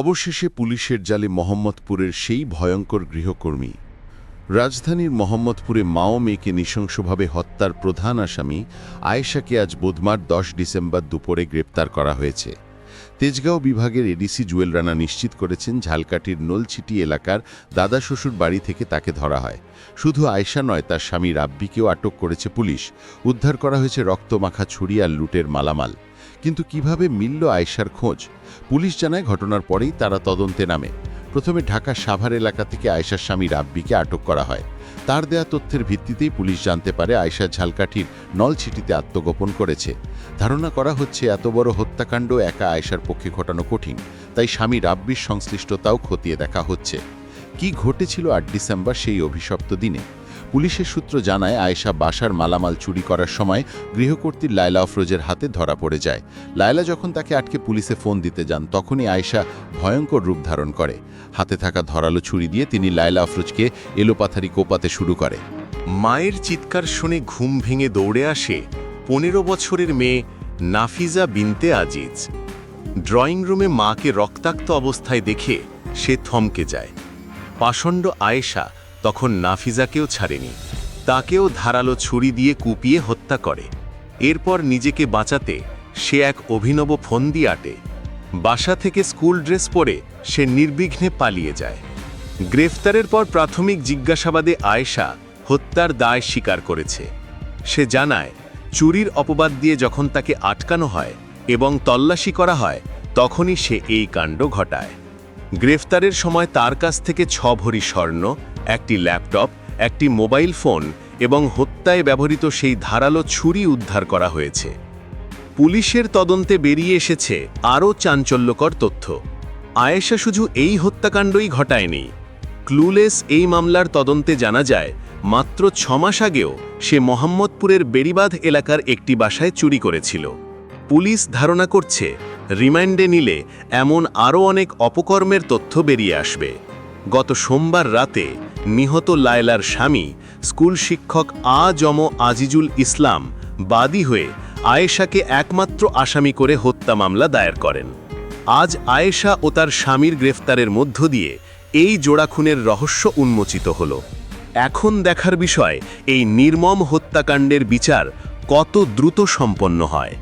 অবশেষে পুলিশের জালে মোহাম্মদপুরের সেই ভয়ঙ্কর গৃহকর্মী। রাজধানীর মোহাম্মদপুরে মাও মেয়েকে নৃশংসভাবে হত্যার প্রধান আসামি আয়েশাকে আজ বুধবার দশ ডিসেম্বর দুপুরে গ্রেপ্তার করা হয়েছে। তেজগাঁও বিভাগের এডিসি জুয়েল রানা নিশ্চিত করেছেন ঝালকাঠির নলছিটি এলাকার দাদা শ্বশুর বাড়ি থেকে তাকে ধরা হয়। শুধু আয়সা নয়, তার স্বামী রাব্বিকেও আটক করেছে পুলিশ। উদ্ধার করা হয়েছে রক্তমাখা ছুরি আর লুটের মালামাল। কিন্তু কীভাবে মিলল আয়সার খোঁজ? পুলিশ জানায় ঘটনার পরেই তারা তদন্তে নামে। প্রথমে ঢাকা সাভার এলাকা থেকে আয়সার স্বামী রাব্বিকে আটক করা হয়। তার দেয়া তথ্যের ভিত্তিতেই পুলিশ জানতে পারে আয়সা ঝালকাঠির নলছিটিতে আত্মগোপন করেছে। ধারণা করা হচ্ছে, এত বড় হত্যাকাণ্ড একা আয়সার পক্ষে ঘটানো কঠিন, তাই স্বামী রাব্বির সংশ্লিষ্টতাও খতিয়ে দেখা হচ্ছে। কি ঘটেছিল আট ডিসেম্বর সেই অভিশপ্ত দিনে? পুলিশের সূত্র জানায়, আয়েশা বাসার মালামাল চুরি করার সময় গৃহকর্ত্রী লায়লা আফরোজের হাতে ধরা পড়ে যায়। লায়লা যখন তাকে আটকে পুলিশে ফোন দিতে যান, তখনই আয়েশা ভয়ঙ্কর রূপ ধারণ করে। হাতে থাকা ধরালো ছুরি দিয়ে তিনি লায়লা আফরোজকে এলোপাথারি কোপাতে শুরু করে। মায়ের চিৎকার শুনে ঘুম ভেঙে দৌড়ে আসে পনেরো বছরের মেয়ে নাফিজা বিনতে আজিজ। ড্রয়িং রুমে মাকে রক্তাক্ত অবস্থায় দেখে সে থমকে যায়। পাষণ্ড আয়েশা তখন নাফিজাকেও ছাড়েনি। তাকেও ধারালো ছুরি দিয়ে কুপিয়ে হত্যা করে। এরপর নিজেকে বাঁচাতে সে এক অভিনব ফন্দি আটে। বাসা থেকে স্কুল ড্রেস পরে সে নির্বিঘ্নে পালিয়ে যায়। গ্রেফতারের পর প্রাথমিক জিজ্ঞাসাবাদে আয়েশা হত্যার দায় স্বীকার করেছে। সে জানায়, চুরির অপবাদ দিয়ে যখন তাকে আটকানো হয় এবং তল্লাশি করা হয়, তখনই সে এই কাণ্ড ঘটায়। গ্রেফতারের সময় তার কাছ থেকে ছ ভরি স্বর্ণ একটি ল্যাপটপ, একটি মোবাইল ফোন এবং হত্যায় ব্যবহৃত সেই ধারালো ছুরি উদ্ধার করা হয়েছে। পুলিশের তদন্তে বেরিয়ে এসেছে আরও চাঞ্চল্যকর তথ্য। আয়েশা শুধু এই হত্যাকাণ্ডই ঘটায়নি। ক্লুলেস এই মামলার তদন্তে জানা যায়, মাত্র ছমাস আগেও সে মোহাম্মদপুরের বেড়িবাঁধ এলাকার একটি বাসায় চুরি করেছিল। পুলিশ ধারণা করছে রিমান্ডে নিলে এমন আরও অনেক অপকর্মের তথ্য বেরিয়ে আসবে। গত সোমবার রাতে নিহত লায়লার স্বামী, স্কুল শিক্ষক আ জম আজিজুল ইসলাম, বাদী হয়ে আয়েশাকে একমাত্র আসামি করে হত্যা মামলা দায়ের করেন। আজ আয়েশা ও তার স্বামীর গ্রেফতারের মধ্য দিয়ে এই জোড়া খুনের রহস্য উন্মোচিত হল। এখন দেখার বিষয়, এই নির্মম হত্যাকাণ্ডের বিচার কত দ্রুত সম্পন্ন হয়।